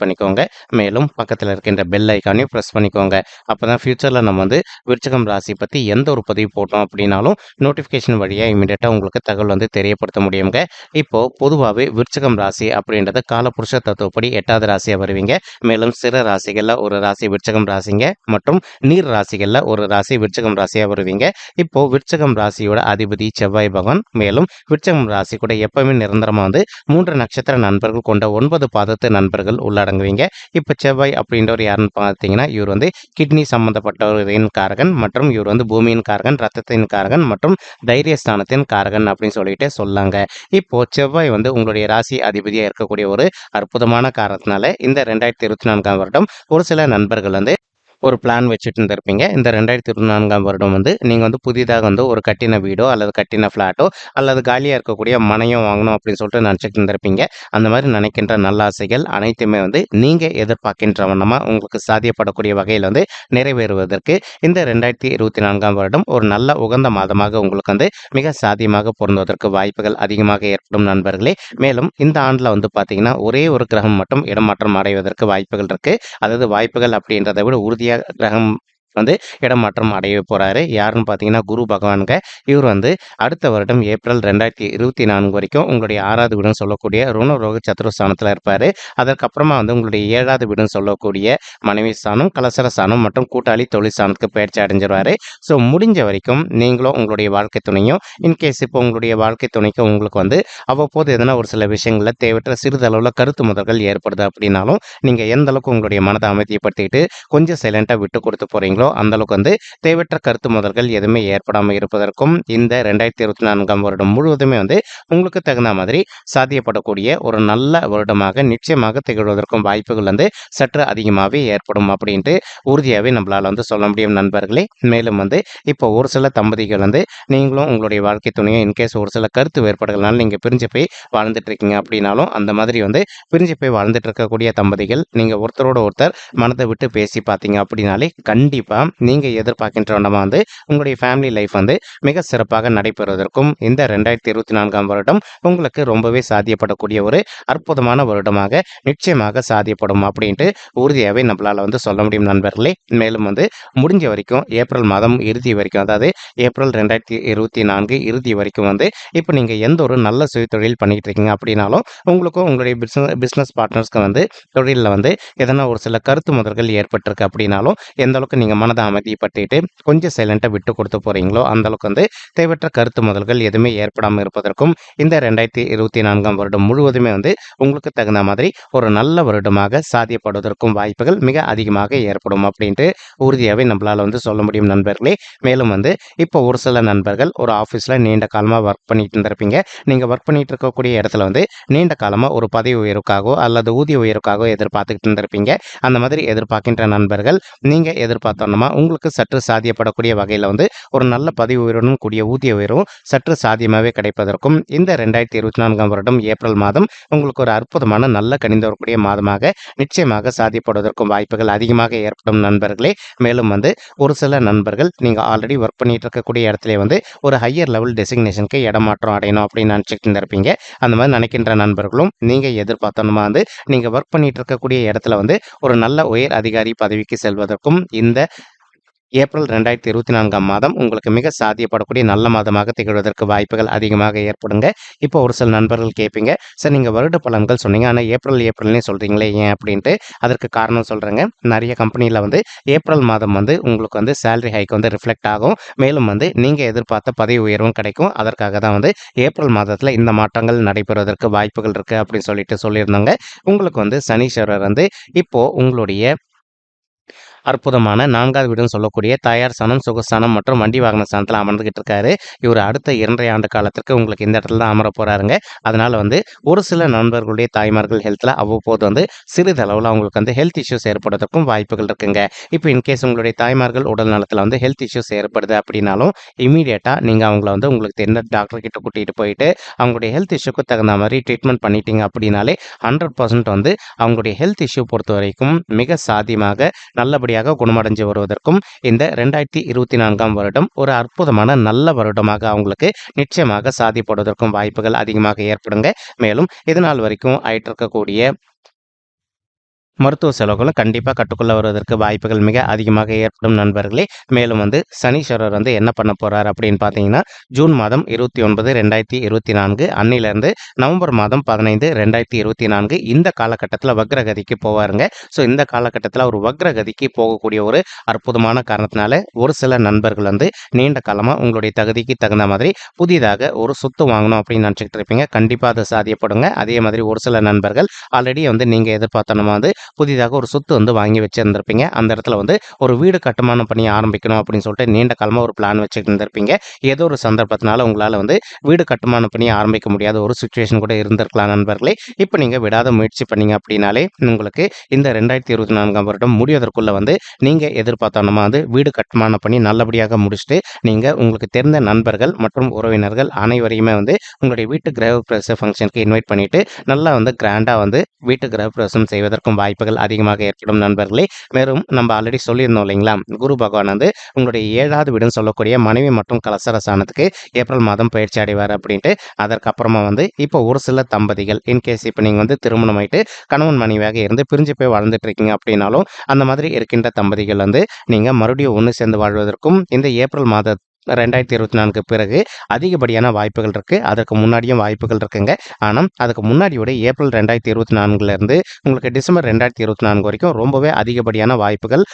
பண்ணிக்கோங்க. மேலும் பக்கத்தில் இருக்கின்ற பெல் ஐக்கானையும் ப்ரெஸ் பண்ணிக்கோங்க. அப்போ தான் ஃப்யூச்சரில் நம்ம வந்து விருச்சகம் ராசி பற்றி எந்த ஒரு பதிவு போட்டோம் அப்படின்னாலும் நோட்டிஃபிகேஷன் வழியாக இமீடியட்டாக உங்களுக்கு தகவல் வந்து தெரியப்படுத்த முடியுங்க. இப்போது பொதுவாகவே விருச்சகம் ராசி அப்படின்றது காலபுருஷ தத்துவப்படி எட்டாவது ராசியாக வருவீங்க. மேலும் சிற ராசிகளில் ஒரு ராசி விருச்சகம் ராசிங்க மற்றும் நீர் ராசிகளில் ஒரு ராசி விருச்சகம் ராசியாக வருவீங்க. இப்போ விருச்சகம் ராசியோட அதிபதி செவ்வாய் பகவான் மேலும் விருச்சகம் ராசி கூட எப்பவுமே நிரந்தரமாக வந்து மூன்று நட்சத்திர நண்பர்கள் கொண்ட ஒன்பது பாதத்து நண்பர்கள் அடங்குவீங்க இப்போ செவ்வாய் அப்படின்றவர் யாருன்னு பார்த்தீங்கன்னா இவர் வந்து கிட்னி சம்பந்தப்பட்டவரின் காரகன் மற்றும் இவர் வந்து பூமியின் காரகன் ரத்தத்தின் காரகன் மற்றும் தைரியஸ்தானத்தின் காரகன் அப்படின்னு சொல்லிட்டு சொல்லாங்க. இப்போ செவ்வாய் வந்து உங்களுடைய ராசி அதிபதியாக இருக்கக்கூடிய ஒரு அற்புதமான காரணத்தினால இந்த ரெண்டாயிரத்தி இருபத்தி நான்காம் வருடம் ஒரு சில நண்பர்கள் வந்து ஒரு பிளான் வச்சுட்டு இருந்திருப்பீங்க இந்த ரெண்டாயிரத்தி இருபத்தி நான்காம் வருடம் வந்து நீங்கள் வந்து புதிதாக வந்து ஒரு கட்டின வீடோ அல்லது கட்டின ஃப்ளாட்டோ அல்லது காலியாக இருக்கக்கூடிய மனையோ வாங்கணும் அப்படின்னு சொல்லிட்டு நினச்சிட்டு இருந்திருப்பீங்க அந்த மாதிரி நினைக்கின்ற நல்ல ஆசைகள் அனைத்துமே வந்து நீங்கள் எதிர்பார்க்கின்ற வண்ணமாக உங்களுக்கு சாத்தியப்படக்கூடிய வகையில் வந்து நிறைவேறுவதற்கு இந்த ரெண்டாயிரத்தி இருபத்தி நான்காம் வருடம் ஒரு நல்ல உகந்த மாதமாக உங்களுக்கு வந்து மிக சாத்தியமாக பொருந்துவதற்கு வாய்ப்புகள் அதிகமாக ஏற்படும் நண்பர்களே. மேலும் இந்த ஆண்டில் வந்து பார்த்தீங்கன்னா ஒரே ஒரு கிரகம் மட்டும் இடமாற்றம் அடைவதற்கு வாய்ப்புகள் இருக்குது அதாவது வாய்ப்புகள் அப்படின்றத விட உறுதியாக கிரகம் வந்து இடமாற்றம் அடைய போகிறாரு யாருன்னு பார்த்தீங்கன்னா குரு பகவானுங்க. இவர் வந்து அடுத்த வருடம் ஏப்ரல் ரெண்டாயிரத்தி இருபத்தி நான்கு வரைக்கும் உங்களுடைய ஆறாவது வீடுன்னு சொல்லக்கூடிய ருணரோக சத்துரஸ்தானத்தில் இருப்பார். அதற்கப்புறமா வந்து உங்களுடைய ஏழாவது வீடுன்னு சொல்லக்கூடிய மனைவி ஸ்தானம் கலசர ஸ்தானம் மற்றும் கூட்டாளி தொழில் ஸ்தானத்துக்கு பயிற்சி அடைஞ்சிருவார். ஸோ முடிஞ்ச வரைக்கும் நீங்களும் உங்களுடைய வாழ்க்கை துணையும் இன்கேஸ் இப்போ உங்களுடைய வாழ்க்கை துணைக்கும் உங்களுக்கு வந்து அவ்வப்போது எதனா ஒரு சில விஷயங்களில் தேவையற்ற சிறிதளவில் கருத்து முதல்கள் ஏற்படுது அப்படின்னாலும் நீங்கள் எந்த அளவுக்கு உங்களுடைய மனதை அமைதிப்படுத்திட்டு கொஞ்சம் சைலண்ட்டாக விட்டு கொடுத்து போகிறீங்களோ அந்த அந்தளவுக்கு வந்து தேவையற்ற கருத்து முதல்கள் எதுவுமே ஏற்படாமல் இருப்பதற்கும் இந்த ரெண்டாயிரத்தி இருபத்தி நான்காம் வருடம் முழுவதுமே வந்து உங்களுக்கு தகுந்த மாதிரி சாத்தியப்படக்கூடிய ஒரு நல்ல வருடமாக நிச்சயமாக திகழ்வதற்கும் வாய்ப்புகள் வந்து சற்று அதிகமாகவே ஏற்படும் அப்படின்ட்டு உறுதியாகவே நம்மளால் வந்து சொல்ல முடியும் நண்பர்களே. மேலும் வந்து இப்போ ஒரு சில தம்பதிகள் வந்து நீங்களும் உங்களுடைய வாழ்க்கை துணையை இன்கேஸ் ஒரு சில கருத்து வேறுபாடுகள்னால நீங்கள் பிரிஞ்சு போய் வாழ்ந்துட்டு இருக்கீங்க அப்படின்னாலும் அந்த மாதிரி வந்து பிரிஞ்சு போய் வாழ்ந்துட்டு இருக்கக்கூடிய தம்பதிகள் நீங்கள் ஒருத்தரோட ஒருத்தர் மனதை விட்டு பேசி பார்த்தீங்க அப்படின்னாலே கண்டிப்பாக நீங்கள் எதிர்பார்க்கின்ற வண்ணமாக வந்து உங்களுடைய ஃபேமிலி லைஃப் வந்து மிக சிறப்பாக நடைபெறுவதற்கும் இந்த ரெண்டாயிரத்தி இருபத்தி நான்காம் வருடம் உங்களுக்கு ரொம்பவே சாத்தியப்படக்கூடிய ஒரு அற்புதமான வருடமாக நிச்சயமாக சாத்தியப்படும் அப்படின்ட்டு உறுதியாகவே நம்மளால் வந்து சொல்ல முடியும் நண்பர்களே. மேலும் வந்து முடிஞ்ச வரைக்கும் ஏப்ரல் மாதம் இறுதி வரைக்கும் அதாவது ஏப்ரல் ரெண்டாயிரத்தி இருபத்தி நான்கு இறுதி வரைக்கும் வந்து இப்போ நீங்கள் எந்த ஒரு நல்ல சுய தொழில் பண்ணிக்கிட்டு இருக்கீங்க அப்படின்னாலும் உங்களுக்கும் உங்களுடைய பிஸ்னஸ் பிஸ்னஸ் பார்ட்னர்ஸ்க்கு வந்து தொழிலில் வந்து எதனா ஒரு சில கருத்து முதல்கள் ஏற்பட்டிருக்கு அப்படின்னாலும் எந்த அளவுக்கு நீங்கள் மனதை அமைதிப்படுத்திட்டு கொஞ்சம் சைலண்ட்டாக விட்டு கொடுத்து போகிறீங்களோ அந்த அளவுக்கு வந்து தேவையற்ற கருத்து முதல்கள் எதுவுமே ஏற்படாமல் இருப்பதற்கும் இந்த ரெண்டாயிரத்தி இருபத்தி நான்காம் வருடம் முழுவதுமே வந்து உங்களுக்கு தகுந்த மாதிரி ஒரு நல்ல வருடமாக சாத்தியப்படுவதற்கும் வாய்ப்புகள் மிக அதிகமாக ஏற்படும் அப்படின்ட்டு உறுதியாகவே நம்மளால் வந்து சொல்ல முடியும் நண்பர்களே. மேலும் வந்து இப்போ ஒரு சில நண்பர்கள் ஒரு ஆஃபீஸில் நீண்ட காலமாக ஒர்க் பண்ணிட்டு இருந்திருப்பீங்க. நீங்கள் ஒர்க் பண்ணிட்டு இருக்கக்கூடிய இடத்துல வந்து நீண்ட காலமாக ஒரு பதவி உயர்வுக்காகவோ அல்லது ஊதிய உயர்வுக்காகவோ எதிர்பார்த்துக்கிட்டு இருந்திருப்பீங்க. அந்த மாதிரி எதிர்பார்க்கின்ற நண்பர்கள் நீங்கள் காரணமாக உங்களுக்கு சற்று சாத்தியப்படக்கூடிய வகையில் வந்து ஒரு நல்ல பதவி உயர்வுடன் கூடிய ஊதிய உயர்வும் சற்று சாத்தியமாகவே கிடைப்பதற்கும் இந்த ரெண்டாயிரத்தி இருபத்தி நான்காம் வருடம் ஏப்ரல் மாதம் உங்களுக்கு ஒரு அற்புதமான நல்ல கணிந்து வரக்கூடிய மாதமாக நிச்சயமாக சாத்தியப்படுவதற்கும் வாய்ப்புகள் அதிகமாக ஏற்படும் நண்பர்களே. மேலும் வந்து ஒரு சில நண்பர்கள் நீங்கள் ஆல்ரெடி ஒர்க் பண்ணிட்டு இருக்கக்கூடிய இடத்துல வந்து ஒரு ஹையர் லெவல் டெசிக்னேஷனுக்கு இடமாற்றம் அடையணும் அப்படின்னு நினச்சிக்கிட்டு இருந்திருப்பீங்க. அந்த மாதிரி நினைக்கின்ற நண்பர்களும் நீங்கள் எதிர்பார்த்தோமா வந்து நீங்கள் ஒர்க் பண்ணிட்டு இருக்கக்கூடிய இடத்துல வந்து ஒரு நல்ல உயர் அதிகாரி பதவிக்கு செல்வதற்கும் இந்த ஏப்ரல் ரெண்டாயிரத்தி இருபத்தி நான்காம் மாதம் உங்களுக்கு மிக சாத்தியப்படக்கூடிய நல்ல மாதமாக திகழ்வதற்கு வாய்ப்புகள் அதிகமாக ஏற்படுங்க. இப்போ ஒரு சில நண்பர்கள் கேட்பீங்க சார் நீங்கள் வருட பலன்கள் சொன்னீங்க ஆனால் ஏப்ரல் ஏப்ரல்னே சொல்கிறீங்களே ஏன்? அப்படின்ட்டு அதற்கு காரணம் சொல்கிறேங்க நிறைய கம்பெனியில் வந்து ஏப்ரல் மாதம் வந்து உங்களுக்கு வந்து சேலரி ஹைக் வந்து ரிஃப்ளெக்ட் ஆகும். மேலும் வந்து நீங்கள் எதிர்பார்த்த பதவி உயர்வும் கிடைக்கும். அதற்காக தான் வந்து ஏப்ரல் மாதத்தில் இந்த மாற்றங்கள் நடைபெறுவதற்கு வாய்ப்புகள் இருக்குது அப்படின்னு சொல்லிட்டு சொல்லியிருந்தாங்க. உங்களுக்கு வந்து சனீஸ்வரர் வந்து இப்போது உங்களுடைய அற்புதமான நான்காவது வீடுன்னு சொல்லக்கூடிய தயார் சனம் சுகஸ்தானம் மற்றும் வண்டி வாகன ஸ்தானத்தில் அமர்ந்துகிட்டு இருக்காரு இவர் அடுத்த இரண்டரை ஆண்டு காலத்திற்கு உங்களுக்கு இந்த இடத்துல தான் அமர போறாருங்க. அதனால வந்து ஒரு சில நண்பர்களுடைய தாய்மார்கள் ஹெல்த்தில் அவ்வப்போது வந்து சிறிதளவில் அவங்களுக்கு வந்து ஹெல்த் இஷ்யூஸ் ஏற்படுறதுக்கும் வாய்ப்புகள் இருக்குங்க. இப்போ இன்கேஸ் உங்களுடைய தாய்மார்கள் உடல் நலத்தில் வந்து ஹெல்த் இஷ்யூஸ் ஏற்படுது அப்படின்னாலும் இமீடியட்டாக நீங்கள் அவங்கள வந்து உங்களுக்கு தெரிந்த டாக்டர் கிட்ட கூட்டிகிட்டு போயிட்டு அவங்களுடைய ஹெல்த் இஷ்யூக்கு தகுந்த மாதிரி ட்ரீட்மெண்ட் பண்ணிட்டீங்க அப்படின்னாலே ஹண்ட்ரட் பர்சன்ட் வந்து அவங்களுடைய ஹெல்த் இஷ்யூ பொறுத்த வரைக்கும் மிக சாத்தியமாக படிப்படியாக குணமடைஞ்சு வருவதற்கும் இந்த ரெண்டாயிரத்தி இருபத்தி நான்காம் வருடம் ஒரு அற்புதமான நல்ல வருடமாக அவங்களுக்கு நிச்சயமாக சாதிப்படுவதற்கும் வாய்ப்புகள் அதிகமாக ஏற்படுங்க. மேலும் இதனால் வரைக்கும் ஆயிட்டு இருக்கக்கூடிய மருத்துவ செலவுகளும் கண்டிப்பாக கட்டுக்குள்ள வருவதற்கு வாய்ப்புகள் மிக அதிகமாக ஏற்படும் நண்பர்களே. மேலும் வந்து சனீஸ்வரர் வந்து என்ன பண்ண போகிறார் அப்படின்னு பார்த்தீங்கன்னா ஜூன் மாதம் இருபத்தி ஒன்பது ரெண்டாயிரத்தி இருபத்தி நான்கு அன்னிலிருந்து நவம்பர் மாதம் பதினைந்து ரெண்டாயிரத்தி இருபத்தி நான்கு இந்த காலகட்டத்தில் வக்ரகதிக்கு போவாருங்க. ஸோ இந்த காலகட்டத்தில் ஒரு வக்ரகதிக்கு போகக்கூடிய ஒரு அற்புதமான காரணத்தினால ஒரு சில நண்பர்கள் வந்து நீண்ட காலமாக உங்களுடைய தகுதிக்கு தகுந்த மாதிரி புதிதாக ஒரு சொத்து வாங்கணும் அப்படின்னு நினச்சிக்கிட்டு இருப்பீங்க. கண்டிப்பாக அது சாத்தியப்படுங்க அதே மாதிரி ஒரு சில நண்பர்கள் ஆல்ரெடி வந்து நீங்கள் எதிர்பார்த்தனமா வந்து புதிதாக ஒரு சொத்து வந்து வாங்கி வச்சுருந்துருப்பீங்க. அந்த இடத்துல வந்து ஒரு வீடு கட்டுமானம் பண்ணி ஆரம்பிக்கணும் அப்படின்னு சொல்லிட்டு நீண்ட காலமாக ஒரு பிளான் வச்சுட்டு இருந்திருப்பீங்க. ஏதோ ஒரு சந்தர்ப்பத்தினால உங்களால் வந்து வீடு கட்டுமானம் பண்ணி ஆரம்பிக்க முடியாத ஒரு சுச்சுவேஷன் கூட இருந்திருக்கலாம் நண்பர்களே. இப்போ நீங்கள் விடாத முயற்சி பண்ணீங்க அப்படின்னாலே உங்களுக்கு இந்த ரெண்டாயிரத்தி இருபத்தி நான்காம் வருடம் முடிவதற்குள்ளே வந்து நீங்கள் எதிர்பார்த்தோன்னா வந்து வீடு கட்டுமானம் பண்ணி நல்லபடியாக முடிச்சுட்டு நீங்கள் உங்களுக்கு தெரிந்த நண்பர்கள் மற்றும் உறவினர்கள் அனைவரையுமே வந்து உங்களுடைய வீட்டு கிரக பிரவேச ஃபங்க்ஷனுக்கு இன்வைட் பண்ணிட்டு நல்லா வந்து கிராண்டாக வந்து வீட்டு கிரக பிரவேசம் செய்வதற்கும் வாய்ப்புகள் அதிகமாக ஏற்படும் நண்பர்களே. மேலும் நம்ம ஆல்ரெடி சொல்லியிருந்தோம் இல்லைங்களா? குரு பகவான் வந்து உங்களுடைய ஏழாவது வீடுன்னு சொல்லக்கூடிய மனைவி மற்றும் கலசர சாணத்துக்கு ஏப்ரல் மாதம் பயிற்சி அடைவார் அப்படின்ட்டு அதற்கப்புறமா வந்து இப்போ ஒரு சில தம்பதிகள் இன்கேஸ் இப்போ நீங்கள் வந்து திருமணம் ஆயிட்டு கணவன் மனைவியாக இருந்து பிரிஞ்சு போய் வாழ்ந்துட்டு இருக்கீங்க அப்படின்னாலும் அந்த மாதிரி இருக்கின்ற தம்பதிகள் வந்து நீங்கள் மறுபடியும் ஒன்று சேர்ந்து வாழ்வதற்கும் இந்த ஏப்ரல் மாத ரெண்டாயிரத்தி இருபத்தி நான்கு பிறகு அதிகப்படியான வாய்ப்புகள் இருக்குது அதற்கு முன்னாடியும் வாய்ப்புகள் இருக்குங்க. ஆனால் அதுக்கு முன்னாடியோட ஏப்ரல் ரெண்டாயிரத்தி இருபத்தி நான்குலேருந்து உங்களுக்கு டிசம்பர் ரெண்டாயிரத்தி இருபத்தி நான்கு வரைக்கும் ரொம்பவே அதிகப்படியான வாய்ப்புகள்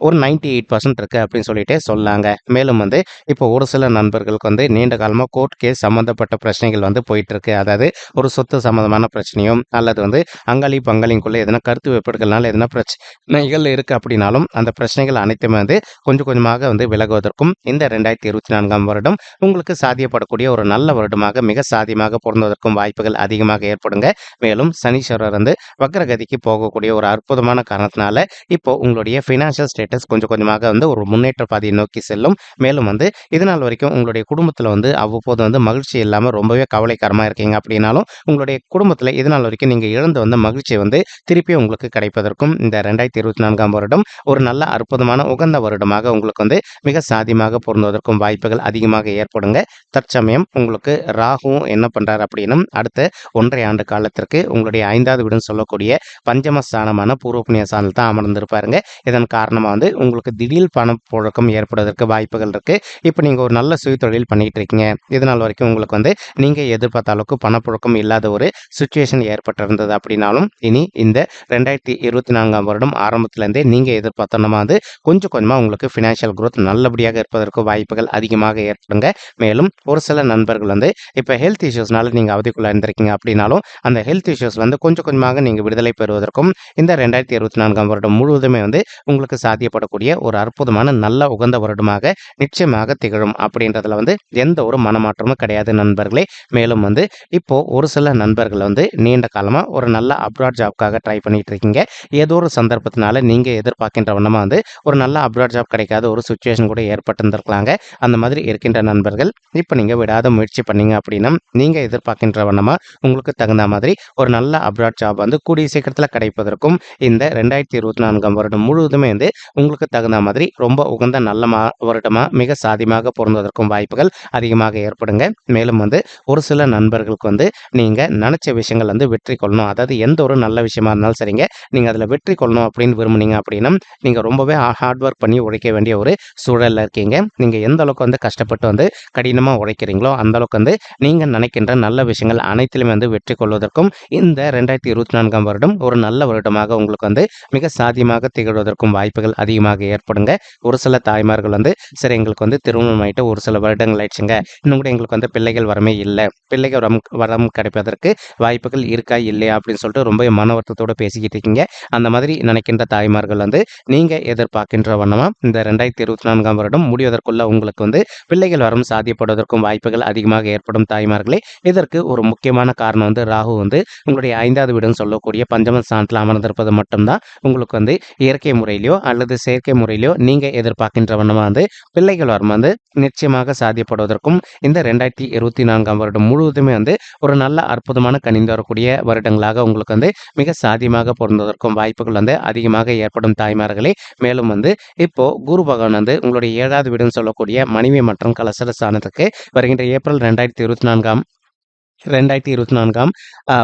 ஒரு நைன்டி எயிட் பர்சன்ட் இருக்குது அப்படின்னு சொல்லிட்டு சொல்லாங்க மேலும் வந்து இப்போ ஒரு சில நண்பர்களுக்கு வந்து நீண்ட காலமாக கோர்ட் கேஸ் சம்மந்தப்பட்ட பிரச்சனைகள் வந்து போயிட்டுருக்கு. அதாவது ஒரு சொத்து சம்மந்தமான பிரச்சனையும் அல்லது வந்து அங்காளி பங்காளிக்குள்ளே எதனா கருத்து வெப்படுகள்னால எதனா பிரச்சனைகள் இருக்குது அப்படின்னாலும் அந்த பிரச்சனைகள் அனைத்துமே வந்து கொஞ்சம் கொஞ்சமாக வந்து விலகுவதற்கும் இந்த ரெண்டாயிரத்தி இருபத்தி நான்காம் வருடம் உங்களுக்கு சாத்தியப்படக்கூடிய ஒரு நல்ல வருடமாக மிக சாத்தியமாக பொருந்துவதற்கும் வாய்ப்புகள் அதிகமாக ஏற்படுங்க. மேலும் சனீஸ்வரர் வந்து வக்ரகதிக்கு போகக்கூடிய ஒரு அற்புதமான காரணத்தினால இப்போ உங்களுடைய ஃபினான்ஷியல் ஸ்டேட்டஸ் கொஞ்சம் கொஞ்சமாக வந்து ஒரு முன்னேற்ற பாதையை நோக்கி செல்லும். மேலும் வந்து இதனால் வரைக்கும் உங்களுடைய குடும்பத்தில் வந்து அவ்வப்போது வந்து மகிழ்ச்சி இல்லாமல் ரொம்பவே கவலைக்கரமாக இருக்கீங்க அப்படின்னாலும் உங்களுடைய குடும்பத்தில் இதனால் வரைக்கும் நீங்கள் இழந்து வந்த மகிழ்ச்சி வந்து திருப்பி உங்களுக்கு கிடைப்பதற்கும் இந்த ரெண்டாயிரத்தி இருபத்தி நான்காம் வருடம் ஒரு நல்ல அற்புதமான உகந்த வருடமாக உங்களுக்கு வந்து மிக சாதியமாக பொருந்துவதற்கும் வாய்ப்புகள் அதிகமாக ஏற்படுங்க. தற்சமயம் உங்களுக்கு ராகுவும் என்ன பண்ணுறாரு அப்படின்னும் அடுத்த ஒன்றரை ஆண்டு காலத்திற்கு உங்களுடைய ஐந்தாவது வீடுன்னு சொல்லக்கூடிய பஞ்சமஸ்தானமான பூர்வ புண்ணிய ஸ்தானத்தில் தான் அமர்ந்திருப்பாருங்க. இதன் காரணமாக வந்து உங்களுக்கு திடீர் பணப்புழக்கம் ஏற்படுவதற்கு வாய்ப்புகள் இருக்குது இப்போ நீங்கள் ஒரு நல்ல சுய தொழில் பண்ணிகிட்டு இருக்கீங்க. இதனால் வரைக்கும் உங்களுக்கு வந்து நீங்கள் எதிர்பார்த்த அளவுக்கு பணப்புழக்கம் இல்லாத ஒரு சுச்சுவேஷன் ஏற்பட்டிருந்தது அப்படின்னாலும் இனி இந்த ரெண்டாயிரத்தி இருபத்தி நான்காம் வருடம் ஆரம்பத்துலேருந்தே நீங்கள் எதிர்பார்த்தோன்னா வந்து கொஞ்சம் கொஞ்சமாக உங்களுக்கு ஃபினான்ஷியல் குரோத் நல்லபடியாக இருப்பதற்கு வாய்ப்புகள் அதிகமாக ஏற்படுங்க. மேலும் ஒரு சில நண்பர்கள் வந்து இப்போ ஹெல்த் இஷ்யூஸ்னால நீங்கள் அவதிக்குள்ளே இருந்திருக்கீங்க அப்படின்னாலும் அந்த ஹெல்த் இஷ்யூஸ் வந்து கொஞ்சம் கொஞ்சமாக நீங்கள் விடுதலை பெறுவதற்கும் இந்த ரெண்டாயிரத்தி இருபத்தி நான்காம் வருடம் முழுவதுமே வந்து உங்களுக்கு சாத்தியப்படக்கூடிய ஒரு அற்புதமான நல்ல உகந்த வருடமாக நிச்சயமாக திகழும் அப்படின்றதுல வந்து எந்த ஒரு மனமாற்றமும் கிடையாது நண்பர்களே. மேலும் வந்து இப்போ ஒரு சில நண்பர்கள் வந்து நீண்ட காலமாக ஒரு நல்ல அப்ராட் ஜாப்க்காக ட்ரை பண்ணிட்டு இருக்கீங்க. ஏதோ ஒரு சந்தர்ப்பத்தினால நீங்கள் எதிர்பார்க்கின்ற வண்ணமாக வந்து ஒரு நல்ல அப்ராட் ஜாப் கிடைக்காத ஒரு சுச்சுவேஷன் கூட ஏற்பட்டிருந்திருக்கலாங்க. அந்த மாதிரி இருக்கின்ற நண்பர்கள் இப்போ நீங்கள் விடாத முயற்சி பண்ணீங்க அப்படின்னா நீங்கள் எதிர்பார்க்கின்ற வண்ணமாக உங்களுக்கு தகுந்த மாதிரி ஒரு நல்ல அப்ராட் ஜாப் வந்து கூடிய சீக்கிரத்தில் கிடைப்பதற்கும் இந்த ரெண்டாயிரத்தி இருபத்தி நான்காம் வருடம் முழுவதுமே வந்து உங்களுக்கு தகுந்த மாதிரி ரொம்ப உகந்த நல்ல மா வருடமாக மிக சாதியமாக பொருந்துவதற்கும் வாய்ப்புகள் அதிகமாக ஏற்படுங்க. மேலும் வந்து ஒரு சில நண்பர்களுக்கு வந்து நீங்கள் நினச்ச விஷயங்கள் வந்து வெற்றி கொள்ளணும். அதாவது எந்த ஒரு நல்ல விஷயமா இருந்தாலும் சரிங்க. நீங்கள் அதில் வெற்றி கொள்ளணும் அப்படின்னு விரும்புனீங்க அப்படின்னா நீங்கள் ரொம்பவே ஹார்ட் ஒர்க் பண்ணி உழைக்க வேண்டிய ஒரு சூழலில் இருக்கீங்க. நீங்கள் எந்த அளவுக்கு வந்து கஷ்டப்பட்டு வந்து கடினமாக உழைக்கிறீங்களோ அந்த அளவுக்கு வந்து நீங்கள் நினைக்கின்ற நல்ல விஷயங்கள் அனைத்திலுமே வந்து வெற்றி கொள்வதற்கும் இந்த ரெண்டாயிரத்தி இருபத்தி நான்காம் வருடம் ஒரு நல்ல வருடமாக உங்களுக்கு வந்து மிக சாத்தியமாக திகழ்வதற்கும் வாய்ப்புகள் அதிகமாக ஏற்படுங்க. ஒரு சில தாய்மார்கள் வந்து சரி எங்களுக்கு வந்து திருமணம் ஆகிட்டு ஒரு சில வருடங்கள் ஆயிடுச்சுங்க. இன்னும் கூட எங்களுக்கு வந்து பிள்ளைகள் வரமே இல்லை. பிள்ளைகள் வரம் வரம் கிடைப்பதற்கு வாய்ப்புகள் இருக்கா இல்லையா? அப்படின்னு சொல்லிட்டு ரொம்ப மன வருத்தத்தோடு பேசிக்கிட்டு இருக்கீங்க. அந்த மாதிரி நினைக்கின்ற தாய்மார்கள் வந்து நீங்கள் எதிர்பார்க்கின்ற வண்ணமாக இந்த ரெண்டாயிரத்தி இருபத்தி நான்காம் வருடம் முடிவதற்குள்ள உங்களுக்கு வந்து பிள்ளைகள் வரம் சாத்தியப்படுவதற்கும் வாய்ப்புகள் அதிகமாக ஏற்படும் தாய்மார்களே. இதற்கு ஒரு முக்கியமான காரணம் வந்து ராகு வந்து உங்களுடைய ஐந்தாவது வீடுன்னு சொல்லக்கூடிய பஞ்சம ஸ்தானத்தில் அமர்ந்திருப்பது மட்டும்தான். உங்களுக்கு வந்து இயற்கை முறையிலையோ அல்லது செயற்கை முறையிலோ நீங்கள் எதிர்பார்க்கின்ற வண்ணமாக வந்து பிள்ளைகள் வரும் வந்து நிச்சயமாக சாத்தியப்படுவதற்கும் இந்த ரெண்டாயிரத்தி இருபத்தி நான்காம் வருடம் முழுவதுமே வந்து ஒரு நல்ல அற்புதமான கணிந்து வரக்கூடிய வருடங்களாக உங்களுக்கு வந்து மிக சாத்தியமாக பொருந்துவதற்கும் வாய்ப்புகள் வந்து அதிகமாக ஏற்படும் தாய்மார்களே. மேலும் வந்து இப்போ குரு பகவான் வந்து உங்களுடைய ஏழாவது வீடுன்னு சொல்லக்கூடிய மனைவி மற்றும் கலசர ஸ்தானத்துக்கு வருகின்ற ஏப்ரல் ரெண்டாயிரத்தி இருபத்தி நான்காம் ரெண்டாயிரத்தி இருபத்தி நான்காம்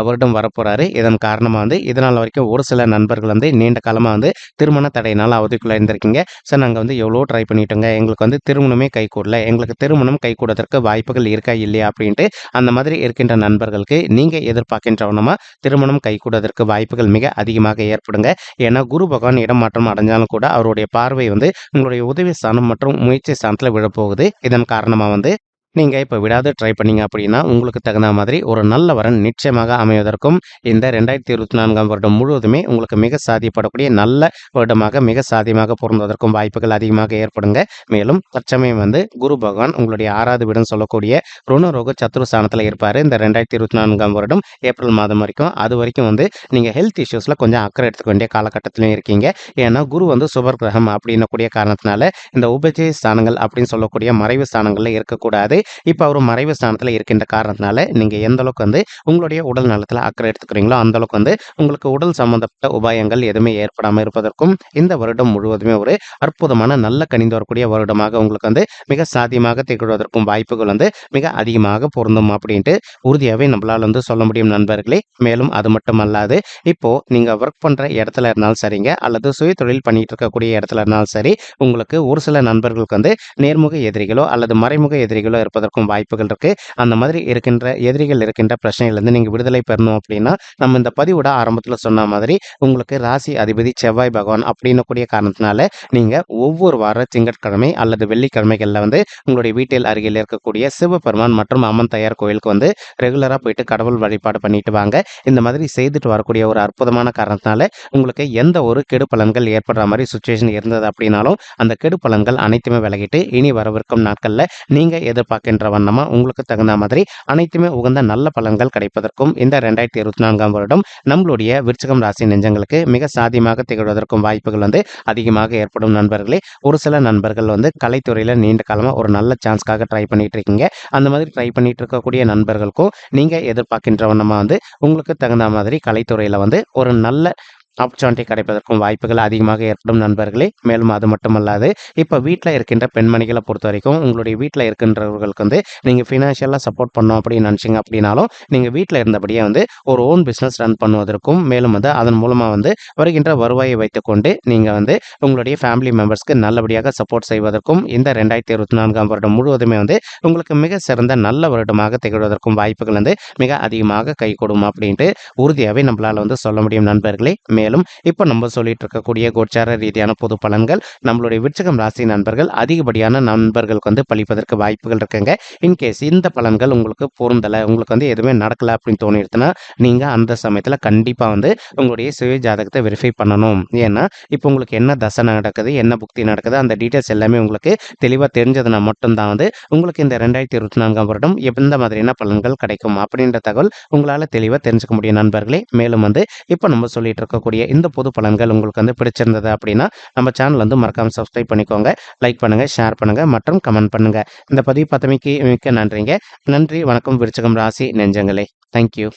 வருடம் வரப்போகிறாரு இதன் காரணமாக வந்து இதனால் வரைக்கும் ஒரு சில நண்பர்கள் வந்து நீண்ட காலமாக வந்து திருமண தடையினால் அவதிக்குள்ளே இருந்திருக்கீங்க. சார் நாங்கள் வந்து எவ்வளோ ட்ரை பண்ணிட்டோங்க. எங்களுக்கு வந்து திருமணமே கை கூடல எங்களுக்கு திருமணம் கை கூடதற்கு வாய்ப்புகள் இருக்கா இல்லையா அப்படின்ட்டு அந்த மாதிரி இருக்கின்ற நண்பர்களுக்கு நீங்கள் எதிர்பார்க்கின்றவனமா திருமணம் கை கூடுவதற்கு வாய்ப்புகள் மிக அதிகமாக ஏற்படுங்க. ஏன்னா குரு பகவான் இடமாற்றம் அடைஞ்சாலும் கூட அவருடைய பார்வை வந்து உங்களுடைய உதவி ஸ்தானம் மற்றும் முயற்சி ஸ்தானத்தில் விழப்போகுது. இதன் காரணமாக வந்து நீங்கள் இப்போ விடாது ட்ரை பண்ணீங்க அப்படின்னா உங்களுக்கு தகுந்த மாதிரி ஒரு நல்ல வரன் நிச்சயமாக அமைவதற்கும் இந்த ரெண்டாயிரத்தி இருபத்தி நான்காம் வருடம் முழுவதுமே உங்களுக்கு மிக சாதியப்படக்கூடிய நல்ல வருடமாக மிக சாதியமாக பொருந்துவதற்கும் வாய்ப்புகள் அதிகமாக ஏற்படுங்க. மேலும் தற்சமயம் வந்து குரு பகவான் உங்களுடைய ஆறாவது விடம் சொல்லக்கூடிய ருணரோக சத்ரு ஸ்தானத்தில் இருப்பார். இந்த ரெண்டாயிரத்தி இருபத்தி நான்காம் வருடம் ஏப்ரல் மாதம் வரைக்கும். அது வரைக்கும் வந்து நீங்கள் ஹெல்த் இஷ்யூஸில் கொஞ்சம் அக்கறை எடுத்துக்க வேண்டிய காலகட்டத்திலையும் இருக்கீங்க. ஏன்னா குரு வந்து சுபர் கிரகம் அப்படின்னக்கூடிய காரணத்தினால இந்த உபஜய ஸ்தானங்கள் அப்படின்னு சொல்லக்கூடிய மறைவு ஸ்தானங்களில் இருக்கக்கூடாது. இப்போ அவர் மறைவு ஸ்தானத்தில் இருக்கின்ற காரணத்தினால நீங்கள் எந்த அளவுக்கு வந்து உங்களுடைய உடல் நலத்தில் அக்கறை எடுத்துக்கிறீங்களோ அந்த அளவுக்கு வந்து உங்களுக்கு உடல் சம்பந்தப்பட்ட உபாயங்கள் எதுவுமே ஏற்படாமல் இருப்பதற்கும் இந்த வருடம் முழுவதுமே ஒரு அற்புதமான நல்ல கணிந்து வரக்கூடிய வருடமாக உங்களுக்கு வந்து மிக சாத்தியமாக திகழ்வதற்கும் வாய்ப்புகள் வந்து மிக அதிகமாக பொருந்தும் அப்படின்ட்டு உறுதியாகவே நம்மளால் வந்து சொல்ல முடியும் நண்பர்களே. மேலும் அது மட்டும் அல்லாது இப்போ நீங்கள் ஒர்க் பண்ணுற இடத்துல இருந்தாலும் சரிங்க அல்லது சுய தொழில் பண்ணிட்டு இருக்கக்கூடிய இடத்துல இருந்தாலும் சரி உங்களுக்கு ஒரு சில நண்பர்களுக்கு வந்து நேர்முக எதிரிகளோ அல்லது மறைமுக எதிரிகளோ இருப்பதற்கும் வாய்ப்புகள் இருக்குது அந்த மாதிரி இருக்கின்ற எதிரிகள் இருக்கின்ற பிரச்சனையிலேருந்து நீங்கள் விடுதலை பெறணும் அப்படின்னா நம்ம இந்த பதிவோட ஆரம்பத்தில் சொன்ன மாதிரி உங்களுக்கு ராசி அதிபதி செவ்வாய் பகவான் அப்படின்னு கூடிய காரணத்தினால நீங்கள் ஒவ்வொரு வார திங்கட்கிழமை அல்லது வெள்ளிக்கிழமைகளில் வந்து உங்களுடைய வீட்டில் அருகில் இருக்கக்கூடிய சிவபெருமான் மற்றும் அம்மன் தயார் கோயிலுக்கு வந்து ரெகுலராக போயிட்டு கடவுள் வழிபாடு பண்ணிட்டு வாங்க. இந்த மாதிரி செய்துட்டு வரக்கூடிய ஒரு அற்புதமான காரணத்தினால உங்களுக்கு எந்த ஒரு கெடு பலன்கள் ஏற்படுற மாதிரி சுச்சுவேஷன் இருந்தது அப்படின்னாலும் அந்த கெடு பலன்கள் அனைத்துமே விலகிட்டு இனி வரவிருக்கும் நாட்களில் நீங்கள் எதிர்பார்க்கின்ற வண்ணமாக உங்களுக்கு தகுந்த மாதிரி அனைத்துமே உகந்த நல்ல பலன்கள் கிடைப்பதற்கும் இந்த ரெண்டாயிரத்தி இருபத்தி நான்காம் வருடம் நம்மளுடைய விருச்சகம் ராசி நெஞ்சங்களுக்கு மிக சாதியமாக திகழ்வதற்கும் வாய்ப்புகள் வந்து அதிகமாக ஏற்படும் நண்பர்களே. ஒரு சில நண்பர்கள் வந்து கலைத்துறையில் நீண்ட காலமாக ஒரு நல்ல சான்ஸ்க்காக ட்ரை பண்ணிட்டு இருக்கீங்க அந்த மாதிரி ட்ரை பண்ணிட்டு இருக்கக்கூடிய நண்பர்களுக்கும் நீங்கள் எதிர்பார்க்கின்ற வண்ணமாக வந்து உங்களுக்கு தகுந்த மாதிரி கலைத்துறையில் வந்து ஒரு நல்ல ஆப்பர்ச்சுனிட்டி கிடைப்பதற்கும் வாய்ப்புகள் அதிகமாக ஏற்படும் நண்பர்களே. மேலும் அது மட்டுமல்லாது இப்போ வீட்டில் இருக்கின்ற பெண்மணிகளை பொறுத்த வரைக்கும் உங்களுடைய வீட்டில் இருக்கின்றவர்களுக்கு வந்து நீங்கள் ஃபினான்ஷியலாக சப்போர்ட் பண்ணோம் அப்படின்னு நினச்சிங்க அப்படின்னாலும் நீங்கள் வீட்டில் இருந்தபடியே வந்து ஒரு ஓன் பிஸ்னஸ் ரன் பண்ணுவதற்கும் மேலும் வந்து அதன் மூலமாக வந்து வருகின்ற வருவாயை வைத்துக்கொண்டு நீங்கள் வந்து உங்களுடைய ஃபேமிலி மெம்பர்ஸ்க்கு நல்லபடியாக சப்போர்ட் செய்வதற்கும் இந்த ரெண்டாயிரத்தி இருபத்தி நான்காம் வருடம் முழுவதுமே வந்து உங்களுக்கு மிக சிறந்த நல்ல வருடமாக திகழ்வதற்கும் வாய்ப்புகள் வந்து மிக அதிகமாக கைகூடும் அப்படின்ட்டு உறுதியாகவே நம்மளால் வந்து சொல்ல முடியும் நண்பர்களே. மேலும் இப்போ நம்ம சொல்லிட்டு இருக்கக்கூடிய கோச்சார ரீதியான பொது பலன்கள் நம்மளுடைய விருச்சகம் ராசி நண்பர்கள் அதிகப்படியான நண்பர்களுக்கு வந்து பழிப்பதற்கு வாய்ப்புகள் இருக்குங்க. இன்கேஸ் இந்த பலன்கள் உங்களுக்கு பொருந்தலை உங்களுக்கு வந்து எதுவுமே நடக்கலை அப்படின்னு தோணிடுச்சுன்னா நீங்கள் அந்த சமயத்தில் கண்டிப்பாக வந்து உங்களுடைய சுய ஜாதகத்தை வெரிஃபை பண்ணணும். ஏன்னா இப்போ உங்களுக்கு என்ன தசை நடக்குது என்ன புக்தி நடக்குது அந்த டீட்டெயில்ஸ் எல்லாமே உங்களுக்கு தெளிவாக தெரிஞ்சதுனா மட்டும்தான் வந்து உங்களுக்கு இந்த ரெண்டாயிரத்தி இருபத்தி நான்காம் வருடம் எந்த மாதிரியான பலன்கள் கிடைக்கும் அப்படின்ற தகவல் உங்களால் தெளிவாக தெரிஞ்சுக்க முடியும் நண்பர்களே. மேலும் வந்து இப்போ நம்ம சொல்லிட்டு இருக்கக்கூடிய இருக்கக்கூடிய இந்த பொது பலன்கள் உங்களுக்கு வந்து பிடிச்சிருந்தது அப்படின்னா நம்ம சேனல் வந்து மறக்காமல் சப்ஸ்கிரைப் பண்ணிக்கோங்க லைக் பண்ணுங்கள் ஷேர் பண்ணுங்கள் மற்றும் கமெண்ட் பண்ணுங்கள் இந்த பதிவு பத்தமைக்கு மிக்க நன்றிங்க. நன்றி வணக்கம் விருச்சகம் ராசி நெஞ்சங்களே. தேங்க்யூ